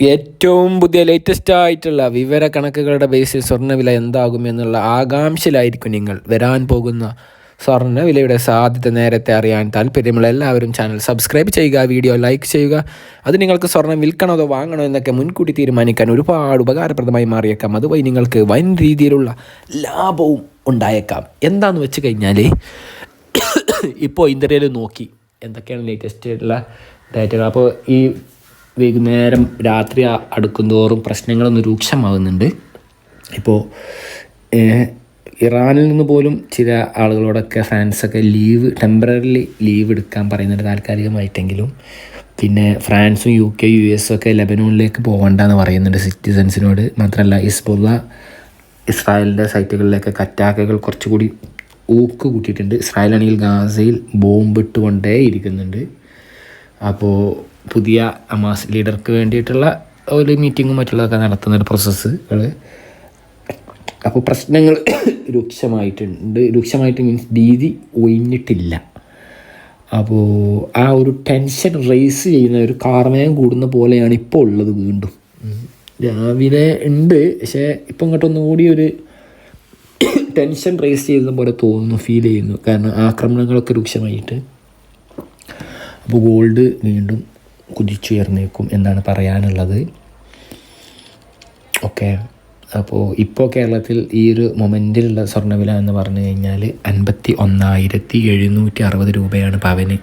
ഏറ്റവും പുതിയ ലേറ്റസ്റ്റ് ആയിട്ടുള്ള വിവര കണക്കുകളുടെ ബേസിൽ സ്വർണവില എന്താകും എന്നുള്ള ആകാംക്ഷയിലായിരിക്കും നിങ്ങൾ. വരാൻ പോകുന്ന സ്വർണവിലയുടെ സാധ്യത നേരത്തെ അറിയാൻ താല്പര്യമുള്ള എല്ലാവരും ചാനൽ സബ്സ്ക്രൈബ് ചെയ്യുക വീഡിയോ ലൈക്ക് ചെയ്യുക. അത് നിങ്ങൾക്ക് സ്വർണം വിൽക്കണോ അതോ വാങ്ങണോ എന്നൊക്കെ മുൻകൂട്ടി തീരുമാനിക്കാൻ ഒരുപാട് ഉപകാരപ്രദമായി മാറിയേക്കാം. അതുവഴി നിങ്ങൾക്ക് വൻ രീതിയിലുള്ള ലാഭവും ഉണ്ടായേക്കാം. എന്താണെന്ന് വെച്ച് കഴിഞ്ഞാൽ ഇപ്പോൾ ഇന്ത്യയിൽ നോക്കി. എന്തൊക്കെയാണ് ലേറ്റസ്റ്റ് ആയിട്ടുള്ള ഡേറ്റകൾ അപ്പോൾ ഈ വൈകുന്നേരം രാത്രി അടുക്കുന്തോറും പ്രശ്നങ്ങളൊന്ന് രൂക്ഷമാകുന്നുണ്ട് ഇപ്പോൾ ഇറാനിൽ നിന്ന് പോലും ചില ആളുകളോടൊക്കെ ഫ്രാൻസൊക്കെ ലീവ് ടെമ്പററിലി ലീവ് എടുക്കാൻ പറയുന്നുണ്ട് താൽക്കാലികമായിട്ടെങ്കിലും പിന്നെ ഫ്രാൻസും യു കെ യു എസും ഒക്കെ ലെബനോണിലേക്ക് പോകണ്ടെന്ന് പറയുന്നുണ്ട് സിറ്റിസൻസിനോട്. മാത്രമല്ല ഇസ്ബുള്ള ഇസ്രായേലിന്റെ സൈറ്റുകളിലേക്ക് കറ്റാക്കകൾ കുറച്ചുകൂടി ഊക്ക് കൂട്ടിയിട്ടുണ്ട്. ഇസ്രായേലാണെങ്കിൽ ഗാസയിൽ ബോംബിട്ടുകൊണ്ടേ ഇരിക്കുന്നുണ്ട്. അപ്പോൾ പുതിയ അമാസ് ലീഡർക്ക് വേണ്ടിയിട്ടുള്ള ഒരു മീറ്റിങ്ങും മറ്റുള്ളതൊക്കെ നടത്തുന്ന ഒരു പ്രോസസ്സുകൾ അപ്പോൾ പ്രശ്നങ്ങൾ രൂക്ഷമായിട്ടുണ്ട്. രൂക്ഷമായിട്ട് മീൻസ് ഭീതി ഒഴിഞ്ഞിട്ടില്ല. അപ്പോൾ ആ ഒരു ടെൻഷൻ റേസ് ചെയ്യുന്ന ഒരു കാർമയം കൂടുന്ന പോലെയാണ് ഇപ്പോൾ ഉള്ളത് വീണ്ടും. രാവിലെ ഉണ്ട് പക്ഷേ ഇപ്പം ഇങ്ങോട്ടൊന്നും കൂടി ഒരു ടെൻഷൻ റേസ് ചെയ്യുന്ന പോലെ തോന്നുന്നു ഫീൽ ചെയ്യുന്നു. കാരണം ആക്രമണങ്ങളൊക്കെ രൂക്ഷമായിട്ട്. അപ്പോൾ ഗോൾഡ് വീണ്ടും കുതിച്ചുയർന്നേക്കും എന്നാണ് പറയാനുള്ളത്. ഓക്കെ. അപ്പോൾ ഇപ്പോൾ കേരളത്തിൽ ഈ ഒരു മൊമെന്റിലുള്ള സ്വർണവില എന്ന് പറഞ്ഞു കഴിഞ്ഞാൽ അൻപത്തി ഒന്നായിരത്തി എഴുന്നൂറ്റി അറുപത് രൂപയാണ് പവന്.